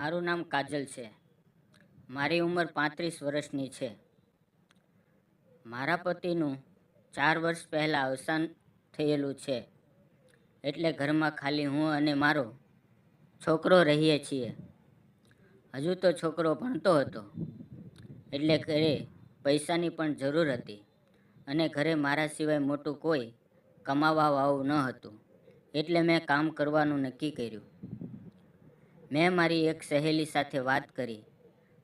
મારું નામ કાજલ છે. મારી ઉંમર પાંત્રીસ વર્ષની છે. મારા પતિનું ચાર વર્ષ પહેલાં અવસાન થયેલું છે. એટલે ઘરમાં ખાલી હું અને મારો છોકરો રહીએ છીએ. હજુ તો છોકરો ભણતો હતો. એટલે ઘરે પૈસાની પણ જરૂર હતી અને ઘરે મારા સિવાય મોટું કોઈ કમાવા વાવું ન હતું. એટલે મેં કામ કરવાનું નક્કી કર્યું. મેં મારી એક સહેલી સાથે વાત કરી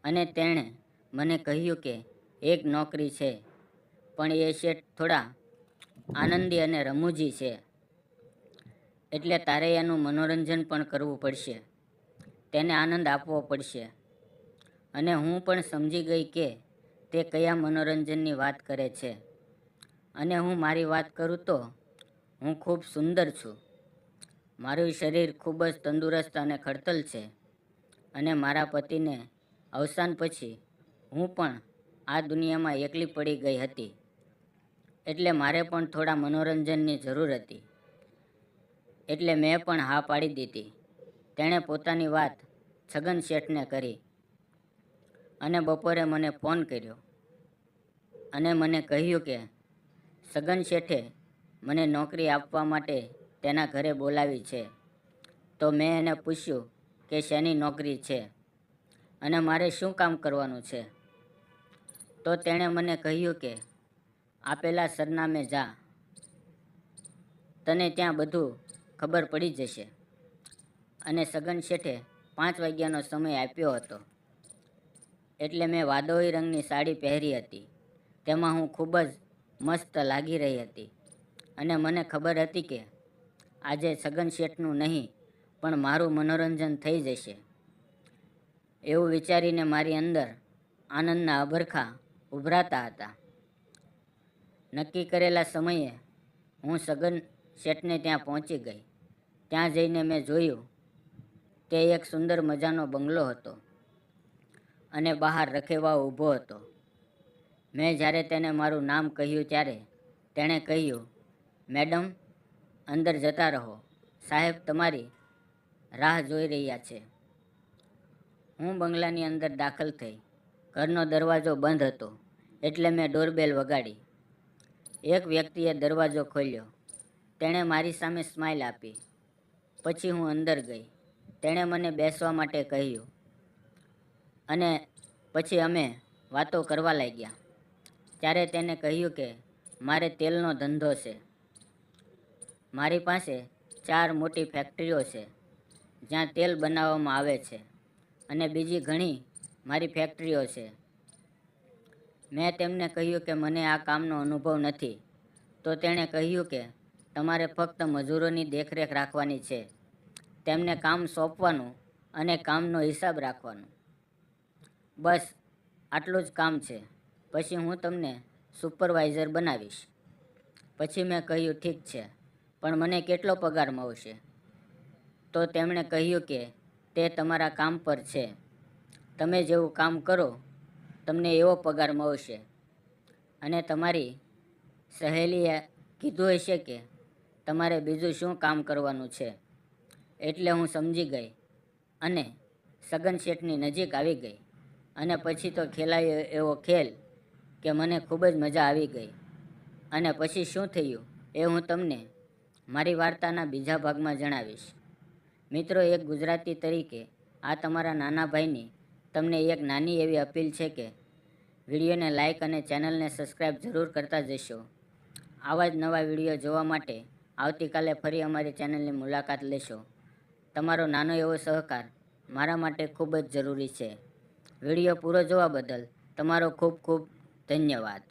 અને તેણે મને કહ્યું કે, એક નોકરી છે, પણ એ શેઠ થોડા આનંદી અને રમૂજી છે. એટલે તારે એનું મનોરંજન પણ કરવું પડશે. તેને આનંદ આપવો પડશે. અને હું પણ સમજી ગઈ કે તે કયા મનોરંજનની વાત કરે છે. અને હું મારી વાત કરું તો હું ખૂબ સુંદર છું. મારું શરીર ખૂબ જ તંદુરસ્ત અને ખડતલ છે અને મારા પતિને અવસાન પછી હું પણ આ દુનિયામાં એકલી પડી ગઈ હતી. એટલે મારે પણ થોડા મનોરંજનની જરૂર હતી. એટલે મેં પણ હા પાડી દીધી. તેણે પોતાની વાત છગન શેઠને કરી અને બપોરે મને ફોન કર્યો અને મને કહ્યું કે સગન શેઠે મને નોકરી આપવા માટે તેના ઘરે બોલાવી છે. તો મેં એને પૂછ્યું કે શેની નોકરી છે? અને મારે શું કામ કરવાનું છે? તો તેણે મને કહ્યું કે આપેલા સરનામે જા. તને ત્યાં બધું ખબર પડી જશે. અને સગન શેઠે પાંચ વાગ્યાનો સમય આપ્યો હતો. એટલે મેં વાદળી રંગની સાડી પહેરી હતી. તેમાં હું ખૂબ જ મસ્ત લાગી રહી હતી. અને મને ખબર હતી કે આજે સગન શેઠનું નહીં, પણ મારું મનોરંજન થઈ જશે. એવું વિચારીને મારી અંદર આનંદના અભરખા ઉભરાતા હતા. નક્કી કરેલા સમયે હું સગન શેઠને ત્યાં પહોંચી ગઈ. ત્યાં જઈને મેં જોયું, તે એક સુંદર મજાનો બંગલો હતો અને બહાર રખેવા ઊભો હતો. મેં જ્યારે તેને મારું નામ કહ્યું ત્યારે તેણે કહ્યું, મેડમ અંદર જતા રહો. સાહેબ, તમારી રાહ જોઈ રહ્યા છે. હું બંગલાની અંદર દાખલ થઈ. ઘરનો દરવાજો બંધ હતો એટલે મેં ડોરબેલ વગાડી. એક વ્યક્તિએ દરવાજો ખોલ્યો. તેણે મારી સામે સ્માઇલ આપી. પછી હું અંદર ગઈ. તેણે મને બેસવા માટે કહ્યું. અને પછી અમે વાતો કરવા લાગ્યા. ત્યારે તેને કહ્યું કે, મારે તેલનો ધંધો છે. મારી પાસે ચાર મોટી ફેક્ટરીઓ છે, જ્યાં તેલ બનાવવામાં આવે છે અને બીજી ઘણી મારી ફેક્ટરીઓ છે. મેં તેમને કહ્યું કે મને આ કામનો અનુભવ નથી, તો તેણે કહ્યું કે તમારે ફક્ત મજૂરોની દેખરેખ રાખવાની છે, તેમને કામ સોંપવાનું અને કામનો હિસાબ રાખવાનો. બસ, આટલું જ કામ છે, પછી હું તમને સુપરવાઇઝર બનાવીશ. પછી મેં કહ્યું, ઠીક છે. પણ મને કેટલો પગાર મળશે? તો તેમણે કહ્યું કે, તે તમારા કામ પર છે. તમે જેવું કામ કરો, તમને એવો પગાર મળશે. અને તમારી સહેલીએ કીધું હશે કે, તમારે બીજું શું કામ કરવાનું છે? એટલે હું સમજી ગઈ અને સગન શેઠની નજીક આવી ગઈ. અને પછી તો ખેલાયો એવો ખેલ કે મને ખૂબ જ મજા આવી ગઈ. અને પછી શું થયું એ હું તમને મારી વાર્તાના બીજા ભાગમાં જણાવીશ. મિત્રો, એક ગુજરાતી તરીકે આ તમારા નાના ભાઈની તમને એક નાની એવી અપીલ છે કે વિડીયોને લાઇક અને ચેનલને સબસ્ક્રાઈબ જરૂર કરતા જશો. આવા જ નવા વીડિયો જોવા માટે આવતીકાલે ફરી અમારી ચેનલની મુલાકાત લેશો. તમારો નાનો એવો સહકાર મારા માટે ખૂબ જ જરૂરી છે. વીડિયો પૂરો જોવા બદલ તમારો ખૂબ ખૂબ ધન્યવાદ.